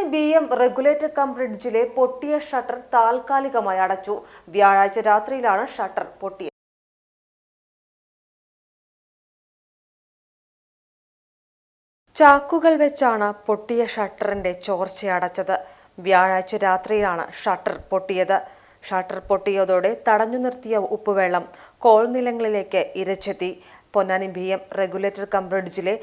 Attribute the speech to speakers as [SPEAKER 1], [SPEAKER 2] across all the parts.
[SPEAKER 1] Ponnani B M regulator cum ബ്രിഡ്ജിലെ പൊട്ടിയ shutter താൽക്കാലികമായി അടച്ചു. വ്യാഴാഴ്ച രാത്രിയിലാണ് ഷട്ടർ പൊട്ടിയത്. ചാക്കുകൾ വെച്ചാണ് പൊട്ടിയ ഷട്ടറിന്റെ ചോർച്ചയടച്ചത് വ്യാഴാഴ്ച രാത്രിയിലാണ് ഷട്ടർ പൊട്ടിയത്. ഷട്ടർ പൊട്ടിയതോടെ തടഞ്ഞു നിർത്തിയ ഉപ്പുവെള്ളം കോൾനിലങ്ങളിലേക്ക് ഇരച്ചെത്തി. Ponnani B M regulator cum ബ്രിഡ്ജിലെ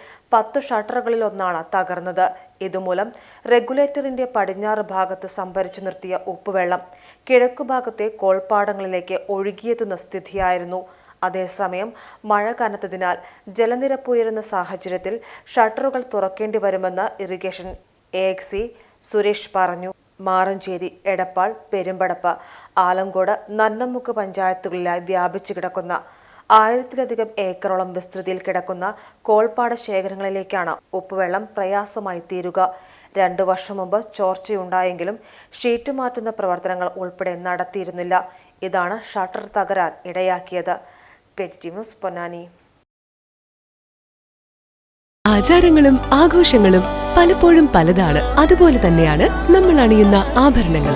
[SPEAKER 1] ഷട്ടറുകളിൽ ഒന്നാണ് തകർന്നത്. ഇതുമൂലം റെഗുലേറ്ററിന്റെ പടിഞ്ഞാറ് ഭാഗത്ത് സംഭരിച്ചു നിർത്തിയ ഉപ്പുവെള്ളം കിഴക്കുഭാഗത്തെ കോൾപ്പാടങ്ങളിലേക്ക് ഒഴുകിയെത്തുന്ന സ്ഥിതിയായിരുന്നു. അതേസമയം മഴ കനത്തതിനാൽ ജലനിരപ്പ് ഉയരുന്ന സാഹചര്യത്തിൽ ഷട്ടറുകൾ തുറക്കേണ്ടി വരുമെന്ന് ഇറിഗേഷൻ എ എക്സി സുരേഷ് പറഞ്ഞു. മാറഞ്ചേരി എടപ്പാൾ പെരുമ്പടപ്പ് ആലങ്കോട് നന്നമുക്ക് പഞ്ചായത്തുകളിലായി വ്യാപിച്ചു കിടക്കുന്ന ആയിരത്തിലധികം ഏക്കറോളം വിസ്തൃതിയിൽ കിടക്കുന്ന കോൾപ്പാട ശേഖരങ്ങളിലേക്കാണ് ഉപ്പുവെള്ളം പ്രയാസമായി തീരുക. രണ്ടു വർഷം മുമ്പ് ചോർച്ചയുണ്ടായെങ്കിലും ഷീറ്റ് മാറ്റുന്ന പ്രവർത്തനങ്ങൾ ഉൾപ്പെടെ നടത്തിയിരുന്നില്ല. ഇതാണ് ഷട്ടർ തകരാൻ ഇടയാക്കിയത്. പൊന്നാനി.
[SPEAKER 2] ആചാരങ്ങളും ആഘോഷങ്ങളും പലപ്പോഴും പലതാണ്. അതുപോലെ തന്നെയാണ് നമ്മൾ അണിയുന്ന ആഭരണങ്ങൾ